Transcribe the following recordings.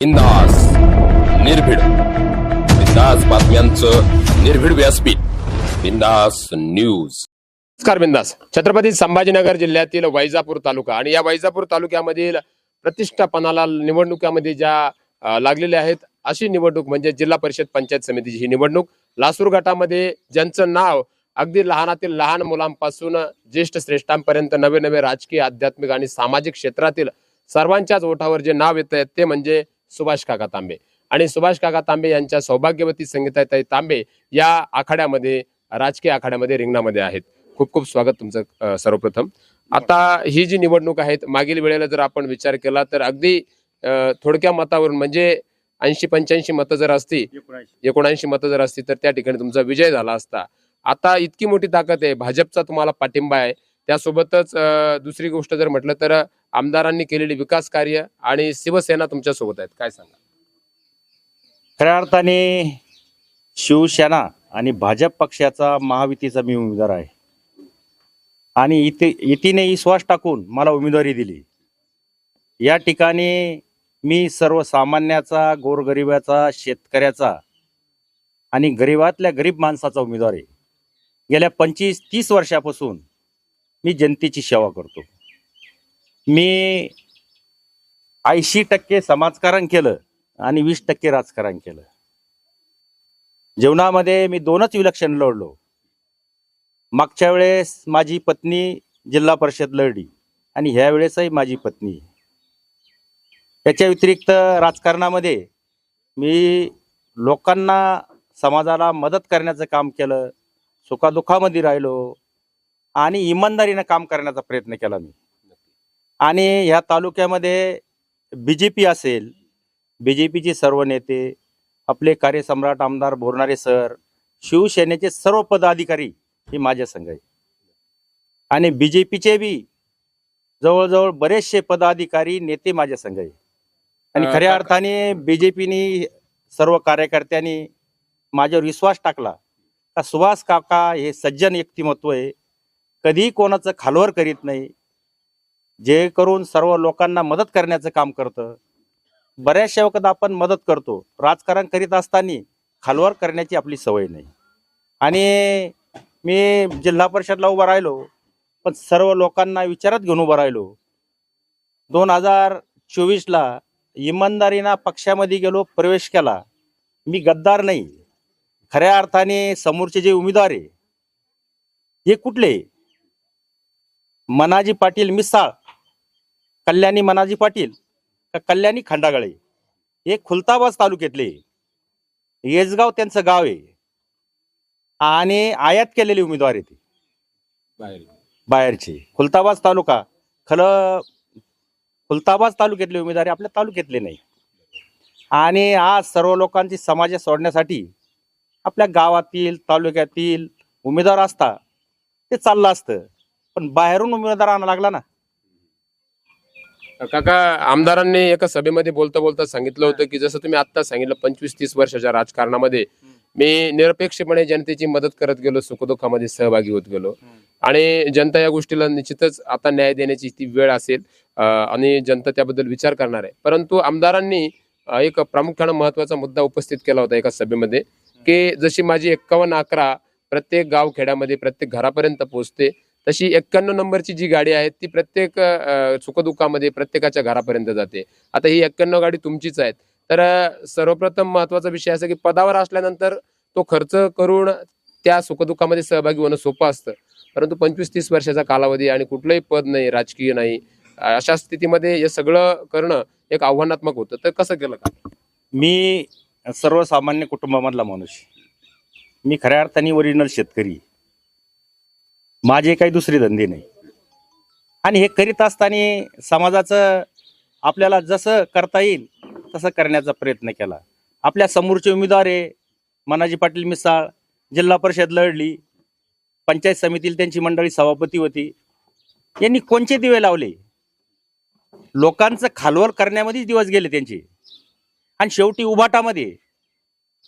बिंदास निर्भीड. बिंदास बातम्यांचं निर्भीड व्यासपीठ. बिंदास न्यूज. नमस्कार बिंदास. छत्रपती संभाजीनगर जिल्ह्यातील वैजापूर तालुका आणि या वैजापूर तालुक्यामधील प्रतिष्ठापनाला निवडणुकामध्ये ज्या लागलेल्या आहेत अशी निवडणूक म्हणजे जिल्हा परिषद पंचायत समितीची ही निवडणूक. लासूर गटामध्ये ज्यांचं नाव अगदी लहानातील लहान मुलांपासून ज्येष्ठ श्रेष्ठांपर्यंत नवे नवे राजकीय आध्यात्मिक आणि सामाजिक क्षेत्रातील सर्वांच्याच ओठावर जे नाव येत आहे ते म्हणजे सुभाष काका तांबे. आणि सुभाष काका तांबे यांच्या सौभाग्यवती संगीताताई तांबे या आखाड्यामध्ये राजकीय आखाड्यामध्ये रिंगणामध्ये आहेत. खूप खूप स्वागत तुमचं सर्वप्रथम. आता ही जी निवडणूक आहेत मागील वेळेला जर आपण विचार केला तर अगदी थोडक्या मतावरून म्हणजे ऐंशी पंच्याऐंशी मतं जर असती एकोणऐंशी. मतं जर असती तर त्या ठिकाणी तुमचा विजय झाला असता. आता इतकी मोठी ताकद आहे भाजपचा तुम्हाला पाठिंबा आहे. त्यासोबतच दुसरी गोष्ट जर म्हटलं तर आमदारांनी केलेली विकास कार्य आणि शिवसेना तुमच्यासोबत आहेत. काय सांगा खऱ्या अर्थाने शिवसेना आणि भाजप पक्षाचा महायुतीचा मी उमेदवार आहे. आणि इथे युतीने विश्वास टाकून मला उमेदवारी दिली. या ठिकाणी मी सर्वसामान्याचा गोरगरिबाचा शेतकऱ्याचा आणि गरिबातल्या गरीब माणसाचा उमेदवार आहे. गेल्या पंचवीस तीस वर्षापासून मी जनतेची सेवा करतो. मी ऐंशी टक्के समाजकारण केलं आणि वीस टक्के राजकारण केलं. जीवनामध्ये मी दोनच विलक्षण लढलो. मागच्या वेळेस माझी पत्नी जिल्हा परिषद लढली आणि ह्या वेळेसही माझी पत्नी. याच्या त्याच्या व्यतिरिक्त राजकारणामध्ये मी लोकांना समाजाला मदत करण्याचं काम केलं सुखादुःखामध्ये राहिलो आणि इमानदारीनं काम करण्याचा प्रयत्न केला मी. आणि ह्या तालुक्यामध्ये बी जे पी असेल बी जे पीचे सर्व नेते आपले कार्यसम्राट आमदार बोरणारे सर शिवसेनेचे सर्व पदाधिकारी हे माझ्या संघ आहे. आणि बी जे पीचे बी जवळजवळ बरेचसे पदाधिकारी नेते माझ्या संघ आहे. आणि खऱ्या अर्थाने बी जे पीनी सर्व कार्यकर्त्यांनी माझ्यावर विश्वास टाकला. का सुभाष काका हे सज्जन व्यक्तिमत्व आहे. कधीही कोणाचं खालवर करीत नाही. जे करून सर्व लोकांना मदत करण्याचं काम करतं. बऱ्याचशा वखत आपण मदत करतो. राजकारण करीत असताना खालवर करण्याची आपली सवय नाही. आणि मी जिल्हा परिषदला उभा राहिलो पण सर्व लोकांना विचारात घेऊन उभा राहिलो. दोन हजार चोवीसला इमानदारीनं पक्षामध्ये गेलो प्रवेश केला. मी गद्दार नाही. खऱ्या अर्थाने समोरचे जे उमेदवार आहे हे कुठले? मनाजी पाटील मिसाळ. कल्याणी मनाजी पाटील का कल्याणी खंडागळे? हे खुलताबाद तालुक्यातले येसगाव त्यांचं गाव आहे. आणि आयात केलेले उमेदवार आहे ते. बाहेर. बाहेरचे. खुलताबाद तालुका. खल खुलताबाद तालुक्यातले उमेदवार आपल्या तालुक्यातले नाही. आणि आज सर्व लोकांची समाज सोडण्यासाठी आपल्या गावातील तालुक्यातील उमेदवार असता ते चाललं असतं. पण बाहेरून उमेदवार आणा लागला ना. काका आमदारांनी एका सभेमध्ये बोलता बोलता सांगितलं होतं की जसं तुम्ही आता सांगितलं पंचवीस तीस वर्षाच्या राजकारणामध्ये मी निरपेक्षपणे जनतेची मदत करत गेलो सुखदुःखामध्ये सहभागी होत गेलो. आणि जनता या गोष्टीला निश्चितच आता न्याय देण्याची ती वेळ असेल आणि जनता त्याबद्दल विचार करणार आहे. परंतु आमदारांनी एक प्रामुख्यानं महत्त्वाचा मुद्दा उपस्थित केला होता एका सभेमध्ये की जशी माझी एक्कावन्न अकरा प्रत्येक गाव खेड्यामध्ये प्रत्येक घरापर्यंत पोहोचते तशी एक्क्याण्णव नंबरची जी गाडी आहे ती प्रत्येक सुखदुःखामध्ये प्रत्येकाच्या घरापर्यंत जाते. आता ही एक्क्याण्णव गाडी तुमचीच आहेत. तर सर्वप्रथम महत्त्वाचा विषय असा की पदावर असल्यानंतर तो खर्च करून त्या सुखदुःखामध्ये सहभागी होणं सोपं असतं. परंतु पंचवीस तीस वर्षाचा कालावधी आणि कुठलंही पद नाही राजकीय नाही अशा स्थितीमध्ये हे सगळं करणं एक आव्हानात्मक होतं. तर कसं केलं का? मी सर्वसामान्य कुटुंबामधला माणूस मी खऱ्या अर्थाने ओरिजिनल शेतकरी माझे काही दुसरे धंदे नाही. आणि हे करीत असताना समाजाचं आपल्याला जसं करता येईल तसं करण्याचा प्रयत्न केला. आपल्या समोरचे उमेदवार आहे मनाजी पाटील मिसाळ जिल्हा परिषद लढली पंचायत समितीला त्यांची मंडळी सभापती होती. यांनी कोणचे दिवे लावले? लोकांचं खालवर करण्यामध्येच दिवस गेले त्यांचे. आणि शेवटी उभाटामध्ये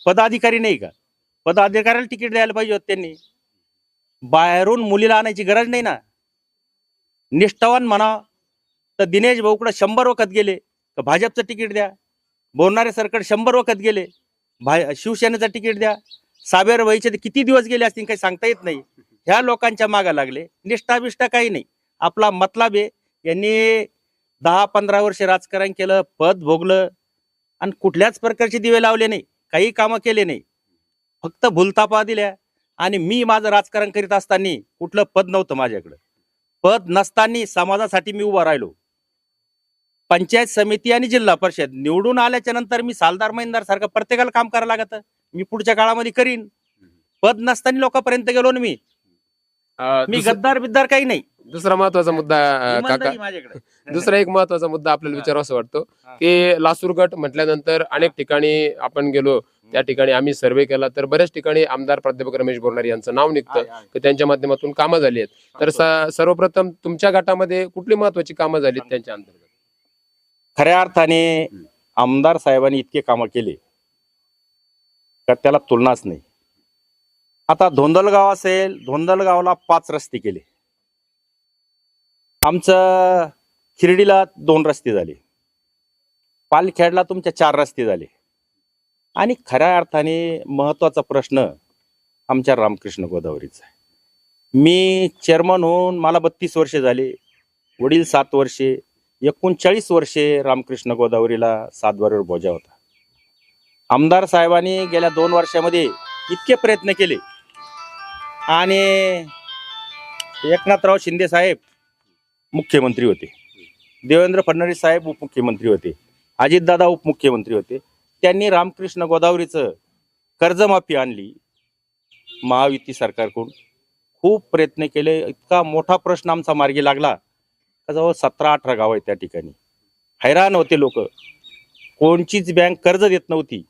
पदाधिकारी नाही का? पदाधिकाऱ्याला तिकीट द्यायला पाहिजे होतं त्यांनी. बाहेरून मुलीला आणायची गरज नाही ना. निष्ठावान म्हणा. तर दिनेश भाऊकडं शंभर वखत गेले तर भाजपचं तिकीट द्या. बोलणारे सरकट शंभर वखत गेले भाय शिवसेनेचं तिकीट द्या. साबेर वहीचे किती दिवस गेले असतील काही सांगता येत नाही. ह्या लोकांच्या मागा लागले. निष्ठा बिष्ठा काही नाही. आपला मतलाब आहे. यांनी दहा पंधरा वर्ष राजकारण केलं पद भोगलं आणि कुठल्याच प्रकारचे दिवे लावले नाही. काही कामं केले नाही. फक्त भूलतापा दिल्या. आणि मी माझं राजकारण करीत असताना कुठलं पद नव्हतं माझ्याकडं. पद नसताना समाजासाठी मी उभा राहिलो. पंचायत समिती आणि जिल्हा परिषद निवडून आल्याच्यानंतर मी सालदार महिंदार सारखं प्रत्येकाला काम करायला लागत. मी पुढच्या काळामध्ये करीन. पद नसताना लोकांपर्यंत गेलो ना मी. मी गद्दार बिद्दार काही नाही. दुसरा महत्त्वाचा मुद्दा काका. दुसरा एक महत्त्वाचा मुद्दा आपल्याला विचारावा असं वाटतो. की लासूर गट म्हटल्यानंतर अनेक ठिकाणी आपण गेलो. त्या ठिकाणी आम्ही सर्वे केला तर बऱ्याच ठिकाणी आमदार प्राध्यापक रमेश बोरणारे यांचं नाव निघतं. की त्यांच्या माध्यमातून कामं झाली आहेत. तर सर्वप्रथम तुमच्या गटामध्ये कुठली महत्वाची कामं झाली त्यांच्या अंतर्गत? खऱ्या अर्थाने आमदार साहेबांनी इतके कामं केले का त्याला तुलनाच नाही. आता धोंदलगाव असेल धोंदलगावला पाच रस्ते केले. आमचं खिरडीला दोन रस्ते झाले. पालखेडला तुमच्या चार रस्ते झाले. आणि खऱ्या अर्थाने महत्त्वाचा प्रश्न आमच्या रामकृष्ण गोदावरीचा आहे. मी चेअरमन होऊन मला बत्तीस वर्षे झाले. वडील सात वर्षे एकोणचाळीस वर्षे रामकृष्ण गोदावरीला सातबारीवर बोजा होता. आमदार साहेबांनी गेल्या दोन वर्षामध्ये इतके प्रयत्न केले. आणि एकनाथराव शिंदे साहेब मुख्यमंत्री होते. देवेंद्र फडणवीस साहेब उपमुख्यमंत्री होते. अजितदादा उपमुख्यमंत्री होते. त्यांनी रामकृष्ण गोदावरीचं कर्जमाफी आणली. महायुती सरकारकडून खूप प्रयत्न केले. इतका मोठा प्रश्न आमचा मार्गी लागला. जवळ सतरा अठरा गाव आहे त्या ठिकाणी. हैराण होते लोक. कोणचीच बँक कर्ज देत नव्हती.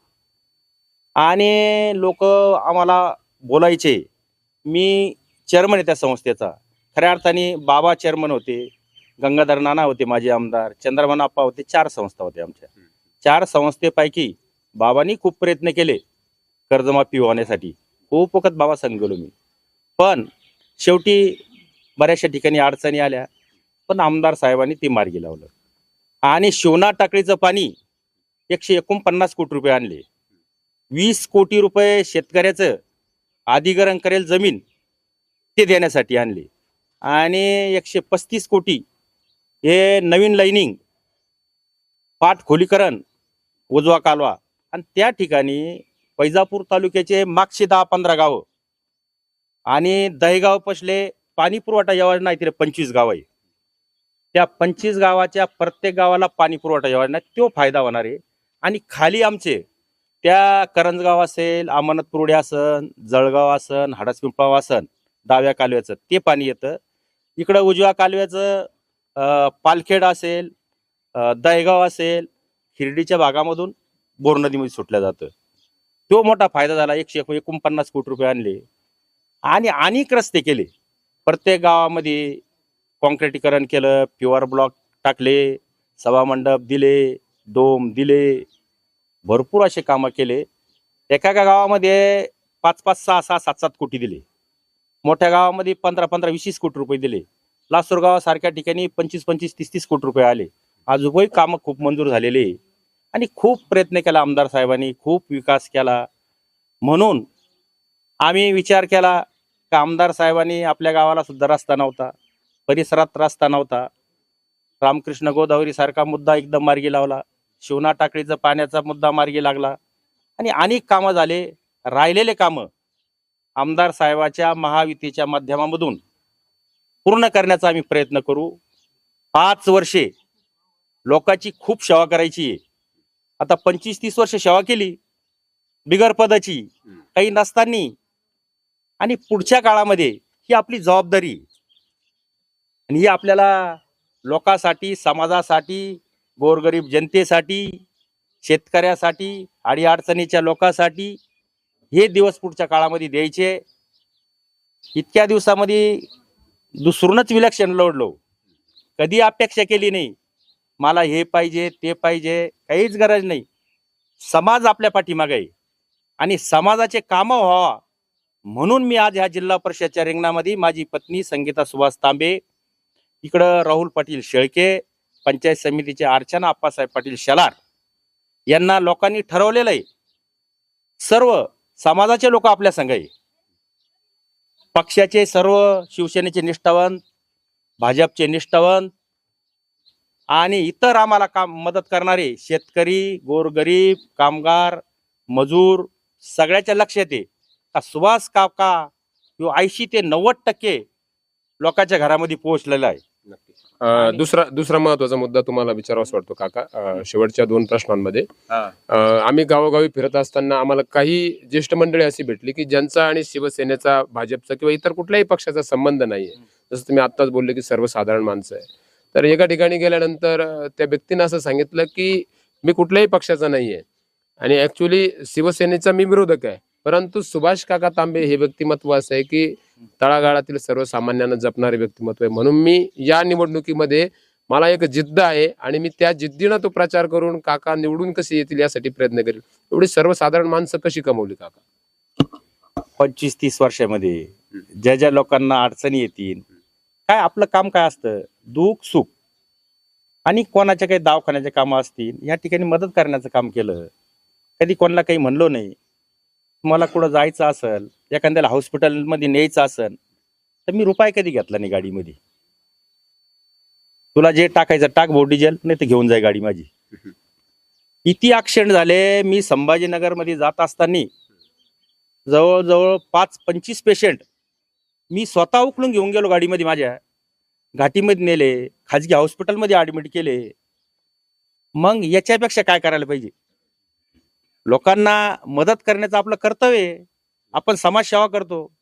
आणि लोक आम्हाला बोलायचे मी चेअरमन आहे त्या संस्थेचा. खऱ्या अर्थाने बाबा चेअरमन होते गंगाधर नाना होते माझे आमदार चंद्रभान आप्पा होते चार संस्था होत्या आमच्या. चार संस्थेपैकी बाबांनी खूप प्रयत्न केले कर्जमाफी होण्यासाठी. खूप वखत बाबा सांगलो गेलो मी. पण शेवटी बऱ्याचशा ठिकाणी अडचणी आल्या. पण आमदार साहेबांनी ते मार्गी लावलं. आणि शिवना टाकळीचं पाणी एकशे एकोणपन्नास कोटी रुपये आणले. वीस कोटी रुपये शेतकऱ्याचं अधिग्रहण करेल जमीन ते देण्यासाठी आणले. आणि एकशे पस्तीस कोटी हे नवीन लाईनिंग पाठ खोलीकरण उजवा कालवा. आणि त्या ठिकाणी वैजापूर तालुक्याचे मागचे दहा पंधरा गावं. आणि दहेगाव पसले पाणी पुरवठा योजना आहे तिथे पंचवीस गाव आहे. त्या पंचवीस गावाच्या प्रत्येक गावाला पाणी पुरवठा योजना तो फायदा होणार आहे. आणि खाली आमचे त्या करंजगाव असेल अमरनाथपुरडे असन जळगाव असन हाडसपिंपळाव असन डाव्या कालव्याचं ते पाणी येतं. इकडं उजव्या कालव्याचं अं, पालखेड असेल दहेगाव असेल शिर्डीच्या भागामधून बोर नदीमध्ये सुटलं जातं. तो मोठा फायदा झाला. एकशे एकोणपन्नास कोटी रुपये आणले. आणि अनेक रस्ते केले. प्रत्येक गावामध्ये कॉन्क्रिटीकरण केलं. प्युअर ब्लॉक टाकले. सभामंडप दिले. डोम दिले. भरपूर असे कामं केले. एका एका गावामध्ये पाच पाच सहा सहा सात सात कोटी दिले. मोठ्या गावामध्ये पंधरा पंधरा वीस वीस कोटी रुपये दिले. लासूर गावासारख्या ठिकाणी पंचवीस पंचवीस तीस तीस कोटी रुपये आले. आजोबही कामं खूप मंजूर झालेले. आहे. आणि खूप प्रयत्न केला आमदार साहेबांनी खूप विकास केला. म्हणून आम्ही विचार केला का आमदार साहेबांनी आपल्या गावाला सुद्धा रस्ता नव्हता परिसरात रस्ता नव्हता. रामकृष्ण गोदावरी सारखा मुद्दा एकदम मार्गी लावला. शिवना टाकळीचा पाण्याचा मुद्दा मार्गी लागला. आणि अनेक कामं झाले. राहिलेले कामं आमदार साहेबाच्या महायुतीच्या माध्यमामधून पूर्ण करण्याचा आम्ही प्रयत्न करू. पाच वर्षे लोकांची खूप सेवा करायची आहे. आता पंचवीस तीस वर्ष सेवा केली बिगर पदाची काही नसताना आणि पुढच्या काळामध्ये ही आपली जबाबदारी. आणि ही आपल्याला लोकांसाठी समाजासाठी गोरगरीब जनतेसाठी शेतकऱ्यासाठी अडीअडचणीच्या लोकांसाठी हे दिवस पुढच्या काळामध्ये द्यायचे. इतक्या दिवसामध्ये दुसरूनच विलक्षण लढलो कधी अपेक्षा केली नाही. मला हे पाहिजे ते पाहिजे काहीच गरज नाही. समाज आपल्या पाठीमागे आहे. आणि समाजाचे कामं व्हावा. म्हणून मी आज ह्या जिल्हा परिषदच्या रिंगणामध्ये माझी पत्नी संगीता सुभाष तांबे इकडं राहुल पाटील शेळके पंचायत समितीचे अर्चना आप्पासाहेब पाटील शेलार यांना लोकांनी ठरवलेलं आहे. सर्व समाजाचे लोक आपल्या संघ आहे. पक्षाचे सर्व शिवसेनेचे निष्ठावंत भाजपचे निष्ठावंत आणि इतर आम्हाला काम मदत करणारे शेतकरी गोरगरीब कामगार मजूर सगळ्याच्या लक्षात आहे का सुभाष काका ह्यो ऐंशी ते नव्वद टक्के लोकांच्या घरामध्ये पोहोचलेला आहे. दुसरा दुसरा महत्त्वाचा मुद्दा तुम्हाला विचारावाच वाटतो काका. शेवटच्या दोन प्रश्नांमध्ये. आम्ही गावोगावी फिरत असताना आम्हाला काही ज्येष्ठ मंडळी अशी भेटली की ज्यांचा आणि शिवसेनेचा भाजपचा किंवा इतर कुठल्याही पक्षाचा संबंध नाहीये. जसं तुम्ही आत्ताच बोलले की सर्वसाधारण माणसं आहे. तर एका ठिकाणी गेल्यानंतर त्या व्यक्तीनं असं सांगितलं की मी कुठल्याही पक्षाचा नाहीये आणि ऍक्च्युली शिवसेनेचा मी विरोधक आहे. परंतु सुभाष काका तांबे हे व्यक्तिमत्व असं आहे की तळागाळातील सर्वसामान्यांना जपणारे व्यक्तिमत्व आहे. म्हणून मी या निवडणुकीमध्ये मला एक जिद्द आहे आणि मी त्या जिद्दीनं तो प्रचार करून काका निवडून कसे येतील यासाठी प्रयत्न करेल. एवढी सर्वसाधारण माणसं कशी कमवली काका? पंचवीस तीस वर्षामध्ये ज्या ज्या लोकांना अडचणी येतील काय आपलं काम काय असतं? दुःख सुख. आणि कोणाच्या काही दवाखान्याचे कामं असतील या ठिकाणी मदत करण्याचं काम केलं. कधी कोणाला काही म्हणलो नाही. मला कुठं जायचं असेल एखाद्याला हॉस्पिटलमध्ये न्यायचं असेल तर मी रुपये कधी घेतला नाही गाडीमध्ये? तुला जे टाकायचं टाक भाऊ डिझेल नाही तर घेऊन जाय गाडी माझी. किती ॲक्सिडेंट झाले मी संभाजीनगरमध्ये जात असताना. जवळजवळ पाच पंचवीस पेशंट मी स्वतः उकलून घेऊन गेलो गाडीमध्ये माझ्या. घाटीमध्ये नेले खाजगी हॉस्पिटलमध्ये ऍडमिट केले. मग याच्यापेक्षा काय करायला पाहिजे? लोकांना मदत करण्याचं आपलं कर्तव्य आहे. आपण समाजसेवा करतो.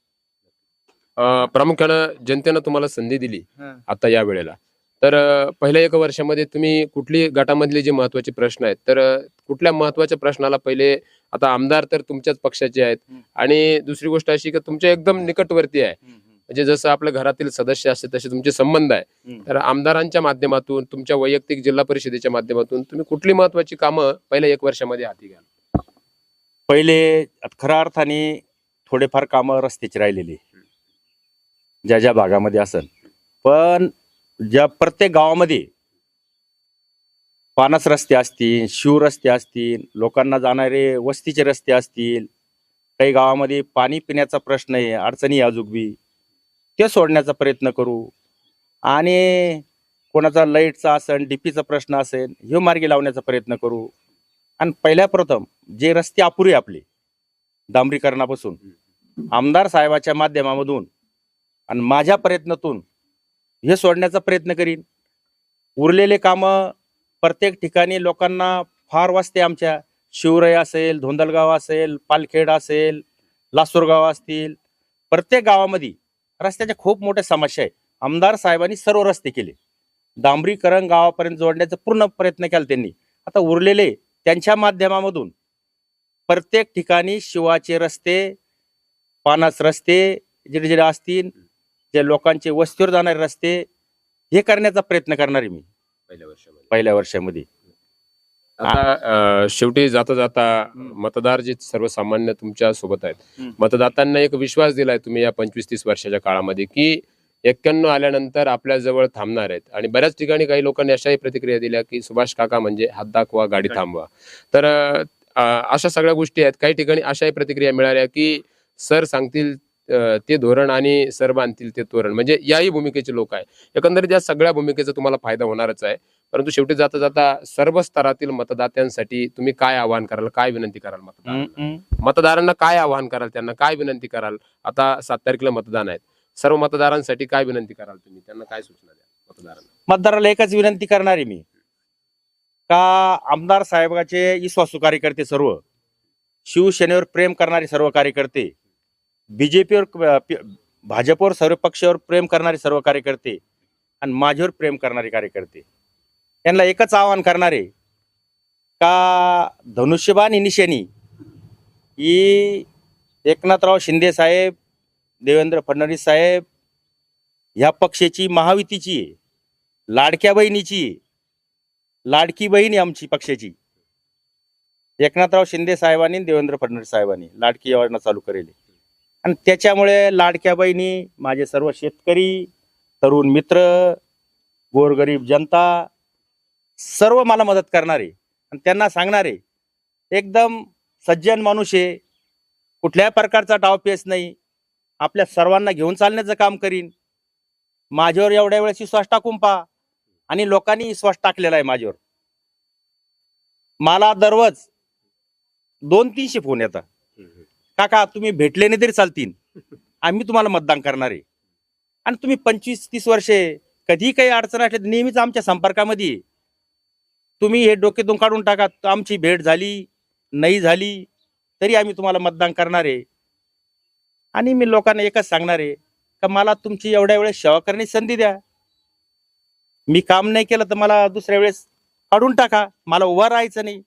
अं, प्रामुख्यानं जनतेनं तुम्हाला संधी दिली आता या वेळेला. तर अं, पहिल्या एक वर्षामध्ये तुम्ही कुठली गटामधले जे महत्त्वाचे प्रश्न आहेत तर अं, कुठल्या महत्त्वाच्या प्रश्नाला पहिले आता आमदार तर तुमच्याच पक्षाचे आहेत. हम्म. आणि दुसरी गोष्ट अशी की तुमच्या एकदम निकटवर्ती आहे. म्हणजे जसं आपल्या घरातील सदस्य असते तसे तुमचे संबंध आहे. तर आमदारांच्या माध्यमातून तुमच्या वैयक्तिक जिल्हा परिषदेच्या माध्यमातून तुम्ही कुठली महत्वाची कामं पहिल्या एक वर्षामध्ये हाती घ्याल? पहिले खऱ्या अर्थाने थोडेफार कामं रस्त्याची राहिलेली. ज्या ज्या भागामध्ये असन. पण ज्या प्रत्येक गावामध्ये पानस रस्ते असतील शिव रस्ते असतील लोकांना जाणारे वस्तीचे रस्ते असतील काही गावामध्ये पाणी पिण्याचा प्रश्न आहे अडचणी अजून बी. ते सोडण्याचा प्रयत्न करू. आणि कोणाचा लाईटचा असेल डीपीचा प्रश्न असेल हे मार्गी लावण्याचा प्रयत्न करू. आणि पहिल्या प्रथम जे रस्ते अपुरे आपले डांबरीकरणापासून आमदार साहेबाच्या माध्यमामधून आणि माझ्या प्रयत्नातून हे सोडण्याचा प्रयत्न करीन. उरलेले कामं प्रत्येक ठिकाणी लोकांना फार वाजते आमच्या. शिवराई असेल धोंदलगाव असेल पालखेड असेल लासूरगाव असतील प्रत्येक गावामध्ये रस्त्याच्या खूप मोठ्या समस्या आहे आमदार साहेबांनी सर्व रस्ते केले. डांबरीकरण गावापर्यंत जोडण्याचा पूर्ण प्रयत्न केला त्यांनी. आता उरलेले त्यांच्या माध्यमामधून प्रत्येक ठिकाणी शिवाचे रस्ते पानास रस्ते जिथे जिथे असतील जे लोकांचे वस्तीवर जाणारे रस्ते हे करण्याचा प्रयत्न करणार आहे मी. पहिल्या वर्षामध्ये. पहिल्या वर्षामध्ये. आता शेवटी जाता जाता मतदार जे सर्वसामान्य तुमच्यासोबत आहेत. मतदातांना एक विश्वास दिलाय तुम्ही या पंचवीस तीस वर्षाच्या काळामध्ये की एक्क्याण्णव आल्यानंतर आपल्या जवळ थांबणार आहेत. आणि बऱ्याच ठिकाणी काही लोकांनी अशाही प्रतिक्रिया दिल्या की सुभाष काका म्हणजे हात दाखवा गाडी थांबवा. तर अशा सगळ्या गोष्टी आहेत. काही ठिकाणी अशाही प्रतिक्रिया मिळाल्या की सर सांगतील ते धोरण आणि सर बांधतील ते तोरण. म्हणजे याही भूमिकेचे लोक आहे एकंदरीत या सगळ्या भूमिकेचा तुम्हाला फायदा होणारच आहे. परंतु शेवटी जाता जाता सर्व स्तरातील मतदात्यांसाठी तुम्ही काय आवाहन कराल काय विनंती कराल मतदारांना? काय आवाहन कराल त्यांना? काय विनंती कराल? आता सात तारखेला मतदान आहेत. सर्व मतदारांसाठी काय विनंती कराल तुम्ही? त्यांना काय सूचना द्या मतदारांना? मतदाराला एकच विनंती करणार आहे मी. का आमदार साहेबाचे विश्वासू कार्यकर्ते सर्व शिवसेनेवर प्रेम करणारे सर्व कार्यकर्ते बीजेपीवर भाजपवर सर्व पक्षावर प्रेम करणारे सर्व कार्यकर्ते आणि माझ्यावर प्रेम करणारे कार्यकर्ते. त्यांना एकच आवाहन करणार आहे. का धनुष्यबाण ही निशाणी ही एकनाथराव शिंदे साहेब देवेंद्र फडणवीस साहेब ह्या पक्षाची महायुतीची आहे. लाडक्या बहिणीची आहे. लाडकी बहीण आहे आमची पक्षाची. एकनाथराव शिंदे साहेबांनी देवेंद्र फडणवीस साहेबांनी लाडकी योजना चालू करेली. आणि त्याच्यामुळे लाडक्या बहिणी माझे सर्व शेतकरी तरुण मित्र गोरगरीब जनता सर्व मला मदत करणारे आणि त्यांना सांगणार आहे एकदम सज्जन माणूस आहे कुठल्याही प्रकारचा डावपेच नाही आपल्या सर्वांना घेऊन चालण्याचं काम करीन. माझ्यावर एवढ्या वेळेस विश्वास टाकून पहा आणि लोकांनी विश्वास टाकलेला आहे माझ्यावर. मला दररोज दोन तीनशे फोन येतात. काका तुम्ही भेटले नाही तरी चालतील. आम्ही तुम्हाला मतदान करणार आहे. आणि तुम्ही पंचवीस तीस वर्षे कधी काही अडचण असल्या नेहमीच आमच्या संपर्कामध्ये आहे. तुम्ही हे डोक्यातून काढून टाका. आमची भेट झाली नाही झाली तरी आम्ही तुम्हाला मतदान करणार आहे. आणि मी लोकांना एकच सांगणार आहे का मला तुमची एवढ्या वेळेस सेवा करण्याची संधी द्या. मी काम नाही केलं तर मला दुसऱ्या वेळेस काढून टाका. मला उभा राहायचं नाही.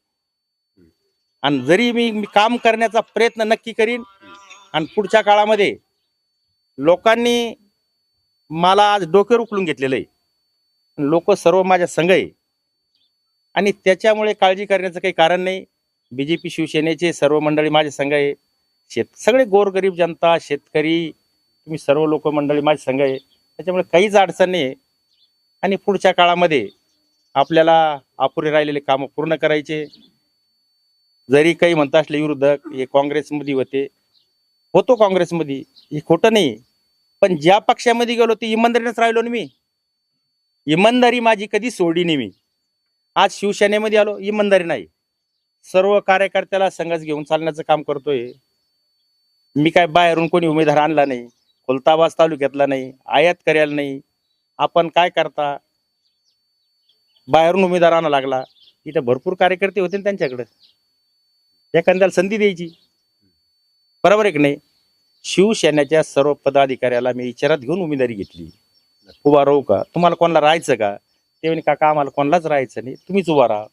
आणि जरी मी मी काम करण्याचा प्रयत्न नक्की करीन आणि पुढच्या काळामध्ये लोकांनी मला आज डोके उकलून घेतलेलं आहे. लोक सर्व माझ्या संघ आहे. आणि त्याच्यामुळे काळजी करण्याचं काही कारण नाही. बी जे पी शिवसेनेचे सर्व मंडळी माझे संघ आहे. शेत सगळे गोरगरीब जनता शेतकरी तुम्ही सर्व लोक मंडळी माझे संघ आहे. त्याच्यामुळे काहीच अडचण नाही. आहे आणि पुढच्या काळामध्ये आपल्याला अपुरे राहिलेले कामं पूर्ण करायचे. जरी काही म्हणता असले विरोधक हे काँग्रेसमध्ये होते. होतो काँग्रेसमध्ये. हे खोटं नाही. पण ज्या पक्षामध्ये गेलो ते इमानदारीनंच राहिलो ना मी. इमानदारी माझी कधी सोडली नाही मी. आज शिवसेनेमध्ये आलो इमानदारी नाही. सर्व कार्यकर्त्याला संघच घेऊन चालण्याचं काम करतोय. मी काय बाहेरून कोणी उमेदवार आणला नाही खुलताबाद तालुक्यातला नाही आयात करायला नाही. आपण काय करता? बाहेरून उमेदवार आणा लागला. इथं भरपूर कार्यकर्ते होते ना त्यांच्याकडे. एखाद्याला संधी द्यायची. बरोबर आहे की नाही? शिवसेनेच्या सर्व पदाधिकाऱ्याला मी विचारात घेऊन उमेदवारी घेतली. उभा राहू का? तुम्हाला कोणाला राहायचं का? ते म्हणे काका आम्हाला कोणालाच राहायचं नाही. तुम्हीच उभा राहा.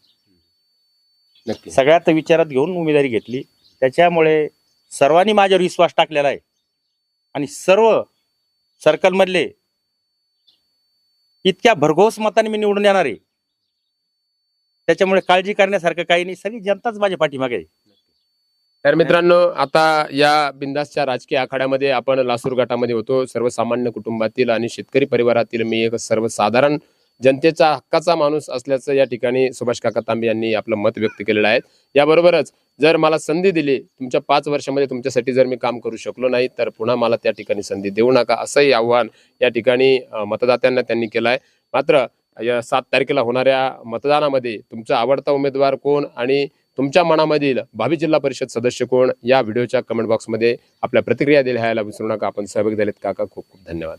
नक्की. सगळ्यात विचारात घेऊन उमेदवारी घेतली. त्याच्यामुळे सर्वांनी माझ्यावर विश्वास टाकलेला आहे. आणि सर्व सर्कलमधले इतक्या भरघोस मताने मी निवडून येणार आहे. त्याच्यामुळे काळजी करण्यासारखं काही नाही. सगळी जनताच माझ्या पाठीमागे आहे. तर मित्रांनो आता या बिंदासच्या राजकीय आखाड्यामध्ये आपण लासूर गटामध्ये होतो. सर्वसामान्य कुटुंबातील आणि शेतकरी परिवारातील मी एक सर्वसाधारण जनतेचा हक्काचा माणूस असल्याचं या ठिकाणी सुभाष काका तांबे यांनी आपलं मत व्यक्त केलेलं आहे. याबरोबरच जर मला संधी दिली तुमच्या पाच वर्षामध्ये तुमच्यासाठी जर मी काम करू शकलो नाही तर पुन्हा मला त्या ठिकाणी संधी देऊ नका असंही आव्हान या ठिकाणी मतदात्यांना त्यांनी केलं आहे मात्र या सात तारखेला होणाऱ्या मतदानामध्ये तुमचा आवडता उमेदवार कोण आणि तुमच्या मनामधील भावी जिल्हा परिषद सदस्य कोण या व्हिडिओच्या कमेंट बॉक्समध्ये आपल्या प्रतिक्रिया लिहायला विसरू नका. आपण सहभागी झालेत. काका खूप खूप धन्यवाद.